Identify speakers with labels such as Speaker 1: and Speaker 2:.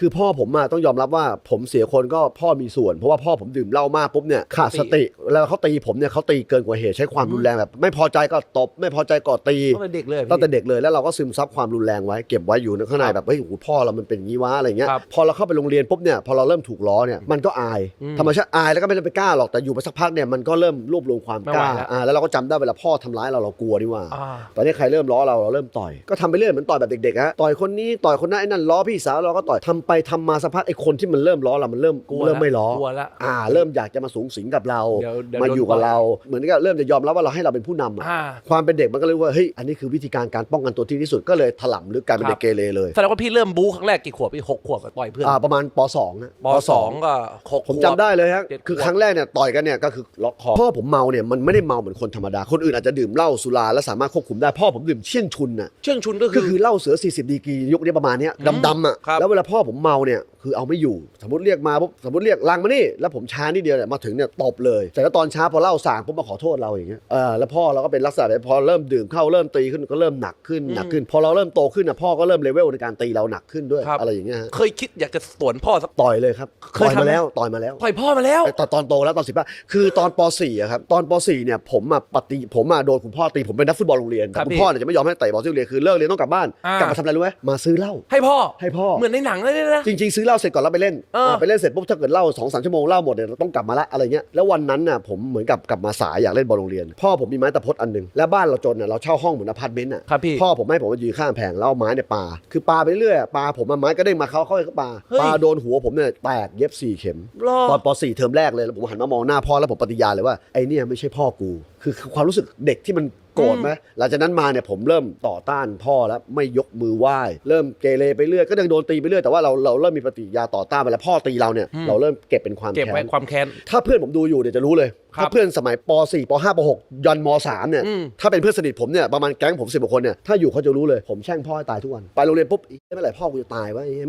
Speaker 1: คือพ่อผมอะต้องยอมรับว่าผมเสียคนก็พ่อมีส่วน เพราะว่าพ่อผมดื่มเหล้ามากปุ๊บเนี่ยขาดสติแล้วเขาตีผมเนี่ยเขาตีเกินกว่าเหตุใช้ความรุนแรงแบบ ไม่พอใจก็ตบ ไม่พอใจก็ตี
Speaker 2: ตั้งแต่เด็กเลย
Speaker 1: ตั้งแต่เด็กเลยแล้วเราก็ซึมซับความรุนแรงไว้เก็บไว้อยู่ในข้างในแบบเฮ้ยโอ้โหพ่อเรามันเป็นอย่างนี้วะอะไรเงี้ย
Speaker 2: ครับ
Speaker 1: พอเราเข้าไปโรงเรียนปุ๊บเนี่ยพอเราเริ่มถูกล้อเนี่ยมันก็อาย
Speaker 2: อืม
Speaker 1: ธรรมชาติอายแล้วก็ไม่ได้ไปกล้าหรอกแต่อยู่ไปสักพักเนี่ยมันก็เริ่มรวบรวมความ
Speaker 2: ไม่
Speaker 1: ก
Speaker 2: ไหว
Speaker 1: ล้า
Speaker 2: แล้ว
Speaker 1: อ่าแล้วเราก็จำได้เวลาพ่อทำร้ายเราเรากลัวดีว่า
Speaker 2: อ่า
Speaker 1: ตอนนี้ใครเริ่มล้อเราเราเริ่มต่อยก็ทำไปเรื่อยเหมือนต่อยแบบเด็กๆฮะต่อยคนนี้ต่อยคนนั้นไอ้นั่นล้อพี่สาวเราก็ต่อยทำไปทำมาสักพักไอ้คนที่มันเริ่มล้อเรามันเริ่ม
Speaker 2: กลัว
Speaker 1: เริ่มไม่ล้อก
Speaker 2: ลัวละ
Speaker 1: อ่า เริ่มอยากจะมาสูงสิงกับเรา
Speaker 2: เดี๋ยวเดี๋ยว
Speaker 1: มาอยู่กับ
Speaker 2: โดนต่อย
Speaker 1: เรา เหมือนกับเริ่มจะยอมรับว่าเราให้เราเป็นผู้นำอะ
Speaker 2: อ่า
Speaker 1: ความเป็นเด็กมันก็เลยว่าเฮ้ยอันนี้คือวิธีการการป้องกันตัวที่ดีที่สุดก็เลยถล่มลึกกลายเป็น
Speaker 2: ครับ
Speaker 1: เด็กเกเรเลย
Speaker 2: แสดงว่าพี่เริ่มบู๊ครั้งแรกกี่ขวบพี่หกขวบอะต่อยเพื่อน
Speaker 1: อ่าประมาณป .2 นะ
Speaker 2: ปสองก็หก
Speaker 1: ผม
Speaker 2: ขวบ
Speaker 1: จำได้เลยฮะ
Speaker 2: เจ็ด
Speaker 1: คือ
Speaker 2: ขวบ
Speaker 1: ครั้งแรกเนี่ยต่อยกันเนี่ยก็คือล็อกคอพ่อผมเมาเนี่ยมันไม่ได้เมาเหมือนคนธรรมดาคนอื่นอาจจะดื่มเหล้าสุราแล้วสามารถควบคุมได้พ่อผมดื่มเชี่ยงชุนน่ะ
Speaker 2: เชื่องชุนก็
Speaker 1: ก็
Speaker 2: คือ
Speaker 1: คือเหล้าเสือ 40 ดีกรียุคนี้ประมาณเนี้ย
Speaker 2: อืม
Speaker 1: ดำๆอะ
Speaker 2: ครับ
Speaker 1: แล้วเวลาพ่อผมเมาเนี่ยคือเอาไม่อยู่ สมมติเรียกมาปุ๊บสมมติเรียกลังมานี่แล้วผมช้านิดเดียวเนี่ยมาถึงเนี่ยตบเลยแต่แล้วตอนเช้าพอเหล้าส่างปุ๊บมาขอโทษเราอย่างเงี้ยเออแล้วพ่อเราก็เป็นลักษณะแบบพอเริ่มดื่มเข้าเริ่มตีขึ้นก็เริ่มหนักขึ้นหนักขึ้น พอเราเริ่มโตขึ้นนะพ่อก็เริ่มเลเวลในการตีเราหนักขึ้นด้วย
Speaker 2: ครับ
Speaker 1: อะไรอย่างเงี้ยฮะ
Speaker 2: เคยคิดอยากจะสวนพ่อสัก
Speaker 1: ต่อยเลยครับ
Speaker 2: เค
Speaker 1: ต่
Speaker 2: ย
Speaker 1: อย
Speaker 2: ทำไหม
Speaker 1: มาแล้วต่อยมาแล้ว
Speaker 2: ต่อยพ่อมาแล้ว
Speaker 1: ตอนตอนโตแล้วตอนสิบห้าคือตอนป .4 อะครับตอนป .4 เนี่ยผมอะปฏิผมอะโดนคุณพ่อตีผมเป็นนักฟุตบอลโรงเรียน
Speaker 2: ครั
Speaker 1: แต่
Speaker 2: บ
Speaker 1: คุณ
Speaker 2: พี่
Speaker 1: พ่อเนี่ยจะไม่ยอมให้เตะบอลที่โรงเรียนคือเลิกเรียนต้องกลับบ้าน
Speaker 2: อ่าก ก
Speaker 1: ลับมาทำอะไรรู้ไหมมาซื้อเหล้า
Speaker 2: ให้พ่อ
Speaker 1: ให้พ่อ
Speaker 2: เหมือนในหนังเลยนะ
Speaker 1: จริง ๆ ซื้อเหล้าเสร็จก่อนแล้วไปเล่น
Speaker 2: เออ
Speaker 1: อ่าไปเล่นเสร็จปุ๊บถ้าเกิดเหล้าสองสามชั่วโมงเหล้าหมดเนี่ยเราต้องกลับมาละอะไรเงี้ยแล้ววันนั้นน่ะผมเหมือนกับกลับมาสายอยากเล่นบอลโรงเรียน พ่อผมมีไม้ตะพดอันหนึ่งแล้วบ้านเราจนน่ะเราเช่าห้องเหมือนอพาร์ตเมนต์อะ
Speaker 2: ครับพี่
Speaker 1: พ่อผมให้ผมมายืนข้างแผงแล้วเอาไม้เนี่ยปาคือปาไปเรื่อยอะปาผมมาไม้ก็เด้งมาเขาเขาก็ปา
Speaker 2: เฮ้ย
Speaker 1: ปาโดนหัวผมเนี่ยแตกเย็บสี่เข็ม
Speaker 2: รอ
Speaker 1: ตอนป .4 เทอมแรกเลยแล้วผมหันมามองหน้าพ่อแล้วผมปฏิญาณเลยว่าไอ้เนี่ยไม่ใช่พ่อกู คือคือความรู้สึกเด็กที่มัน โกรธไหมหลังจากนั้นมาเนี่ยผมเริ่มต่อต้านพ่อแล้วไม่ยกมือไหว้เริ่มเกเรไปเรื่อยก็ยังโดนตีไปเรื่อยแต่ว่าเราเราเริ่มมีปฏิกิริยาต่อต้านไปแล้วพ่อตีเราเนี่ย
Speaker 2: อืม
Speaker 1: เราเริ่มเก็บเป็นความ
Speaker 2: เก็บ
Speaker 1: แค้
Speaker 2: ไว้
Speaker 1: น
Speaker 2: ความแค้น
Speaker 1: ถ้าเพื่อนผมดูอยู่เนี่ยจะรู้เลย
Speaker 2: ครับ
Speaker 1: ถ้าเพื่อนสมัยป .4 ป .5 ป .6 ยันม .3 เนี่ย
Speaker 2: อืม
Speaker 1: ถ้าเป็นเพื่อนสนิทผมเนี่ยประมาณแก๊งผมสิบกว่าคนเนี่ยถ้าอยู่เขาจะรู้เลยผมแช่งพ่อให้ตายทุกวันไปโรงเรียนปุ๊บอีเมื่อไหร่พ่อกูจะตายวะไอ้เหี้ยไม่